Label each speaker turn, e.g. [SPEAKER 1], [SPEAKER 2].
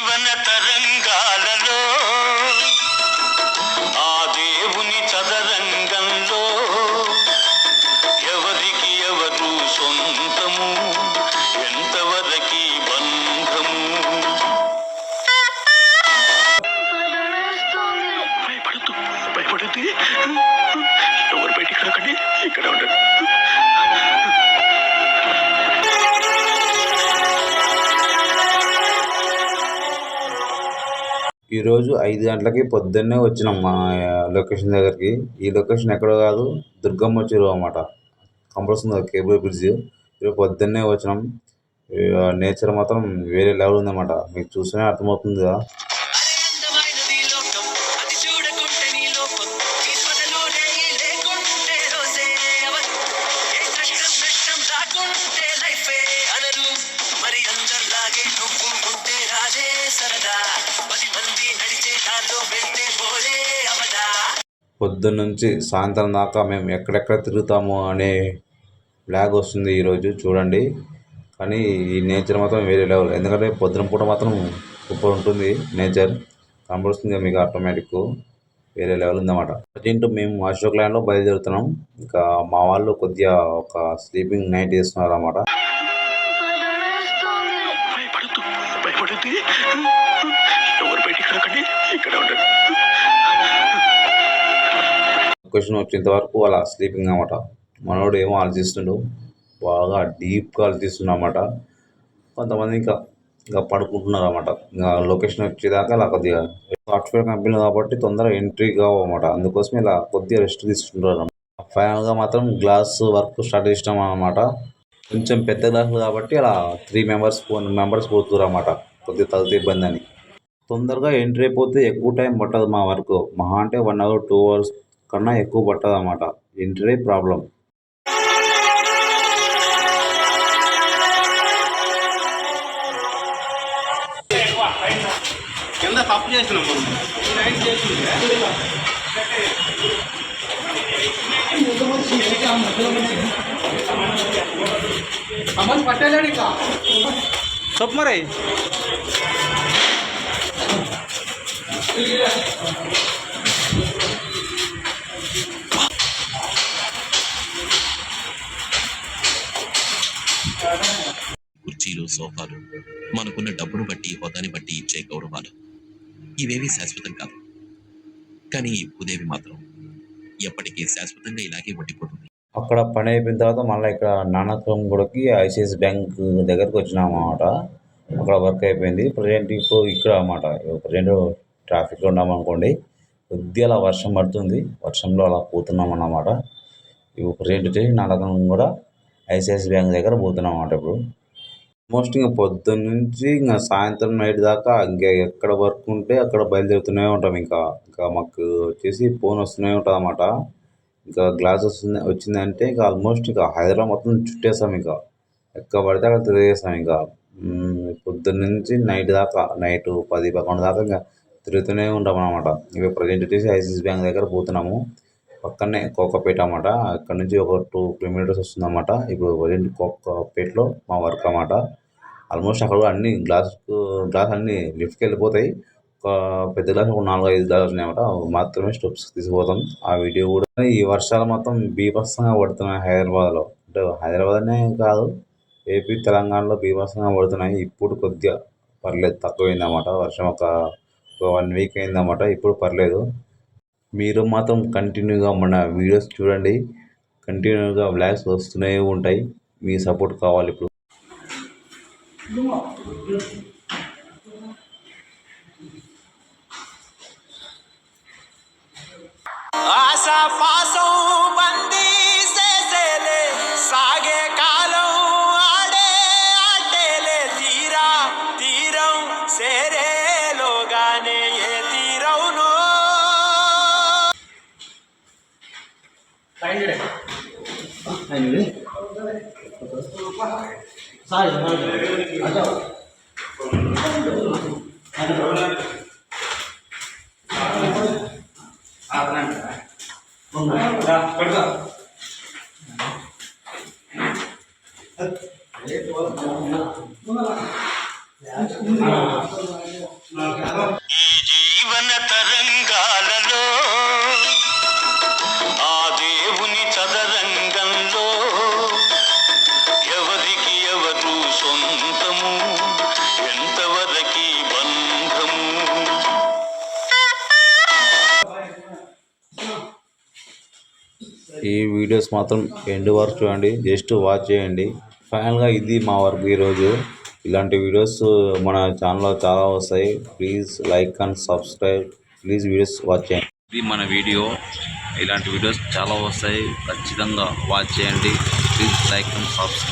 [SPEAKER 1] జీవన తరంగాలలో ఆ దేవుని చదరంగంలో ఎవరికి ఎవరు సొంతము? ఎంతవరకి
[SPEAKER 2] ఈరోజు ఐదు గంటలకి పొద్దున్నే వచ్చినాం మా లొకేషన్ దగ్గరికి. ఈ లొకేషన్ ఎక్కడో కాదు దుర్గమ్మ చెరువు అన్నమాట. Compulsory cable bridge. ఈరోజు పొద్దున్నే వచ్చినాం. నేచర్ మాత్రం వేరే లెవెల్ ఉందన్నమాట. మీకు చూస్తేనే అర్థమవుతుంది కదా. పొద్దున్న నుంచి సాయంత్రం దాకా మేము ఎక్కడెక్కడ తిరుగుతాము అనే బ్లాగ్ వస్తుంది ఈరోజు చూడండి. కానీ ఈ నేచర్ మాత్రం వేరే లెవెల్. ఎందుకంటే పొద్దున పూట మాత్రం సూపర్ ఉంటుంది నేచర్. కనబడుతుంది మీకు ఆటోమేటిక్ వేరే లెవెల్ ఉందన్నమాట. ప్రజెంట్ మేము అశోక్ ల్యాండ్లో బయలుదేరుతున్నాం. ఇంకా మా వాళ్ళు కొద్దిగా ఒక స్లీపింగ్ నైట్ చేస్తున్నారు అన్నమాట
[SPEAKER 3] ఇక్కడ ఉండండి.
[SPEAKER 2] లొకేషన్ వచ్చేంత వరకు అలా స్లీపింగ్ అనమాట మనోడు ఏమో ఆలోచిస్తుండు బాగా డీప్గా ఆలోచిస్తుండు అనమాట కొంతమంది ఇంకా ఇంకా పడుకుంటున్నారు అన్నమాట. ఇంకా లొకేషన్ వచ్చేదాకా అలా కొద్దిగా సాఫ్ట్వేర్ కంపెనీ కాబట్టి తొందరగా ఎంట్రీ కావన్నమాట అందుకోసం ఇలా కొద్దిగా రెస్ట్ తీసుకుంటారు ఫైనల్గా మాత్రం గ్లాస్ వర్క్ స్టార్ట్ చేసినాం అన్నమాట. కొంచెం పెద్ద గ్లాసులు కాబట్టి అలా త్రీ మెంబర్స్ ఫోర్ మెంబర్స్ పోతున్నారు అన్నమాట. కొద్దిగా తగ్గితే ఇబ్బంది అని. తొందరగా ఎంట్రీ అయిపోతే ఎక్కువ టైం పట్టదు మా వర్క్ మహా అంటే వన్ అవర్ టూ అవర్స్ కన్నా ఎక్కువ పట్టదు అన్నమాట ఎంట్రీ ప్రాబ్లం.
[SPEAKER 1] కింద తప్పు చేసినాం
[SPEAKER 4] చెప్పు మరి.
[SPEAKER 5] కుర్చీలు సోఫాలు మనకున్న డబ్బును బట్టి హోదాని బట్టి ఇచ్చే గౌరవాలు ఇవేవి శాశ్వతం కాదు. కానీ ఈ భూదేవి మాత్రం ఎప్పటికీ శాశ్వతంగా ఇలాగే ఉండిపోతుంది.
[SPEAKER 2] అక్కడ పని అయిపోయిన తర్వాత మళ్ళీ ఇక్కడ నానక్రమ్ గుడికి ఐసిఐసి బ్యాంక్ దగ్గరకు వచ్చినాం అన్నమాట అక్కడ వర్క్ అయిపోయింది. ప్రజెంట్ ఇప్పుడు ఇక్కడ అన్నమాట. ప్రజెంట్ ట్రాఫిక్లో ఉన్నాం అనుకోండి. కొద్దిగా అలా వర్షం పడుతుంది. వర్షంలో అలా పోతున్నాం అన్నమాట. ఇప్పుడు ప్రజెంట్ వచ్చేసి కూడా ఐసిఐసి బ్యాంక్ దగ్గర పోతున్నాం అన్నమాట ఇప్పుడు. మోస్ట్ ఇంకా పొద్దున్న నుంచి ఇంకా సాయంత్రం నైట్ దాకా ఇంకా ఎక్కడ వర్క్ ఉంటే అక్కడ బయలుదేరుతూనే ఉంటాం ఇంకా. ఇంకా మాకు వచ్చేసి ఫోన్ వస్తూనే ఉంటుంది అన్నమాట. ఇంకా గ్లాస్ వస్తుంది వచ్చిందంటే ఇంకా ఆల్మోస్ట్ ఇంకా హైదరాబాద్ మొత్తం చుట్టేస్తాం ఇంకా. ఎక్కడ పడితే అక్కడ తిరిగేస్తాం ఇంకా. పొద్దున్న నుంచి నైట్ దాకా నైట్ పది పదకొండు దాకా ఇంకా తిరుగుతూనే ఉంటాం అన్నమాట. ఇక ప్రజెంట్ వచ్చేసి ఐసిఐసి బ్యాంక్ దగ్గర పోతున్నాము. పక్కనే కోకపేట అన్నమాట. అక్కడ నుంచి ఒక టూ కిలోమీటర్స్ వస్తుంది అన్నమాట. ఇప్పుడు ప్రజెంట్ కోకపేటలో మా వర్క్ అన్నమాట. ఆల్మోస్ట్ అక్కడ అన్ని గ్లాస్ గ్లాస్ అన్ని లిఫ్ట్కి వెళ్ళిపోతాయి. ఒక పెద్ద గ్లాస్ ఒక నాలుగు ఐదు గ్లాసులు ఉన్నాయన్నమాట మాత్రమే స్టెప్స్ తీసుకుపోతాం. ఆ వీడియో కూడా ఈ వర్షాలు మొత్తం బీభత్సంగా పడుతున్నాయి హైదరాబాద్లో. అంటే హైదరాబాద్ అనే కాదు ఏపీ తెలంగాణలో బీభత్సంగా పడుతున్నాయి. ఇప్పుడు కొద్దిగా పర్లేదు తక్కువైందన్నమాట వర్షం ఒక వన్ వీక్ అయిందన్నమాట ఇప్పుడు పర్లేదు. మీరు మాత్రం కంటిన్యూగా మన వీడియోస్ చూడండి. కంటిన్యూగా వ్లాగ్స్ వస్తూనే ఉంటాయి. మీ సపోర్ట్ కావాలి ఇప్పుడు.
[SPEAKER 6] नहीं सारे आ जाओ आपने पढ़ ये
[SPEAKER 7] तो
[SPEAKER 2] ఈ వీడియోస్ మాత్రం ఎండ్ వరకు చూడండి జస్ట్ వాచ్ చేయండి. ఫైనల్గా ఇది మా వర్క్ ఈరోజు. ఇలాంటి వీడియోస్ మన ఛానల్లో చాలా వస్తాయి. Please like and subscribe please videos watch చేయండి. ఇది మన వీడియో. ఇలాంటి వీడియోస్ చాలా వస్తాయి. ఖచ్చితంగా వాచ్ చేయండి. Please like and subscribe